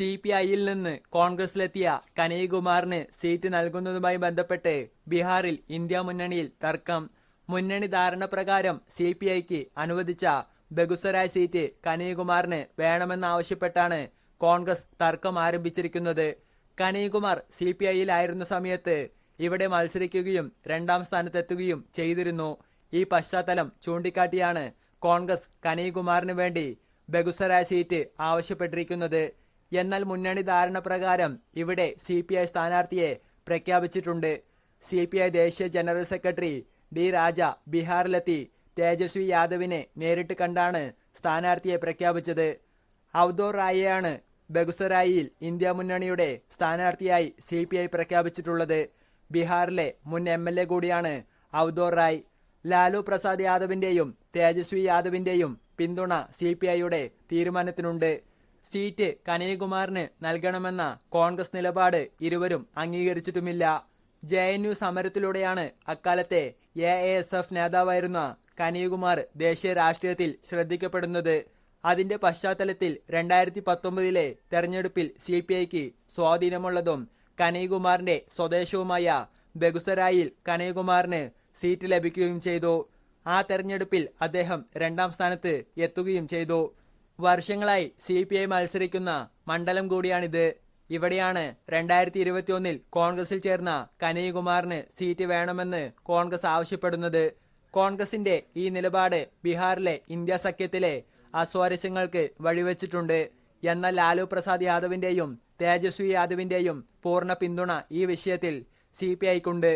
C P ഐയിൽ നിന്ന് കോൺഗ്രസിലെത്തിയ കനയ്യകുമാറിന് seat നൽകുന്നതുമായി ബന്ധപ്പെട്ട് ബീഹാറിൽ ഇന്ത്യ മുന്നണിയിൽ തർക്കം. മുന്നണി ധാരണ പ്രകാരം സി പി ഐക്ക് അനുവദിച്ച ബഗുസരായ് സീറ്റ് കനയ്യകുമാറിന് വേണമെന്നാവശ്യപ്പെട്ടാണ് കോൺഗ്രസ് തർക്കം ആരംഭിച്ചിരിക്കുന്നത്. കനയ്യകുമാർ സി പി ഐയിലായിരുന്ന സമയത്ത് ഇവിടെ മത്സരിക്കുകയും രണ്ടാം സ്ഥാനത്തെത്തുകയും ചെയ്തിരുന്നു. ഈ പശ്ചാത്തലം ചൂണ്ടിക്കാട്ടിയാണ് കോൺഗ്രസ് കനയ്യകുമാറിന് വേണ്ടി ബഗുസരായ് സീറ്റ് ആവശ്യപ്പെട്ടിരിക്കുന്നത്. എന്നാൽ മുന്നണി ധാരണ പ്രകാരം ഇവിടെ സി പി ഐ സ്ഥാനാർത്ഥിയെ പ്രഖ്യാപിച്ചിട്ടുണ്ട്. സി പി ഐ ദേശീയ ജനറൽ സെക്രട്ടറി ഡി രാജ ബീഹാറിലെത്തി തേജസ്വി യാദവിനെ നേരിട്ട് കണ്ടാണ് സ്ഥാനാർത്ഥിയെ പ്രഖ്യാപിച്ചത്. ഔദോർ റായിയാണ് ബെഗുസരായിയിൽ ഇന്ത്യ മുന്നണിയുടെ സ്ഥാനാർത്ഥിയായി സി പി ഐ പ്രഖ്യാപിച്ചിട്ടുള്ളത്. ബീഹാറിലെ മുൻ എം എൽ എ കൂടിയാണ് ഔദോർ റായ്. ലാലു പ്രസാദ് യാദവിന്റെയും തേജസ്വി യാദവിന്റെയും പിന്തുണ സി പി ഐയുടെ തീരുമാനത്തിനുണ്ട്. സീറ്റ് കനിൽകുമാറിന് നൽകണമെന്ന കോൺഗ്രസ് നിലപാട് ഇരുവരും അംഗീകരിച്ചിട്ടുമില്ല. ജെ എൻ യു സമരത്തിലൂടെയാണ് അക്കാലത്തെ എ എ എസ് എഫ് നേതാവായിരുന്ന കനയ്യകുമാർ ദേശീയ രാഷ്ട്രീയത്തിൽ ശ്രദ്ധിക്കപ്പെടുന്നത്. അതിന്റെ പശ്ചാത്തലത്തിൽ രണ്ടായിരത്തി പത്തൊമ്പതിലെ തെരഞ്ഞെടുപ്പിൽ സി പി ഐക്ക് സ്വാധീനമുള്ളതും കനയകുമാറിന്റെ സ്വദേശവുമായ ബഗുസരായിൽ കനയകുമാറിന് സീറ്റ് ലഭിക്കുകയും ചെയ്തു. ആ തെരഞ്ഞെടുപ്പിൽ അദ്ദേഹം രണ്ടാം സ്ഥാനത്ത് എത്തുകയും ചെയ്തു. വർഷങ്ങളായി സി പി ഐ മത്സരിക്കുന്ന മണ്ഡലം കൂടിയാണിത്. ഇവിടെയാണ് രണ്ടായിരത്തി ഇരുപത്തിയൊന്നിൽ കോൺഗ്രസിൽ ചേർന്ന കനയ്യകുമാറിന് സീറ്റ് വേണമെന്ന് കോൺഗ്രസ് ആവശ്യപ്പെടുന്നത്. കോൺഗ്രസിന്റെ ഈ നിലപാട് ബീഹാറിലെ ഇന്ത്യ സഖ്യത്തിലെ അസ്വാരസ്യങ്ങൾക്ക് വഴിവെച്ചിട്ടുണ്ട്. എന്നാൽ ലാലു പ്രസാദ് യാദവിന്റെയും തേജസ്വി യാദവിന്റെയും പൂർണ പിന്തുണ ഈ വിഷയത്തിൽ സി പി ഐക്കുണ്ട്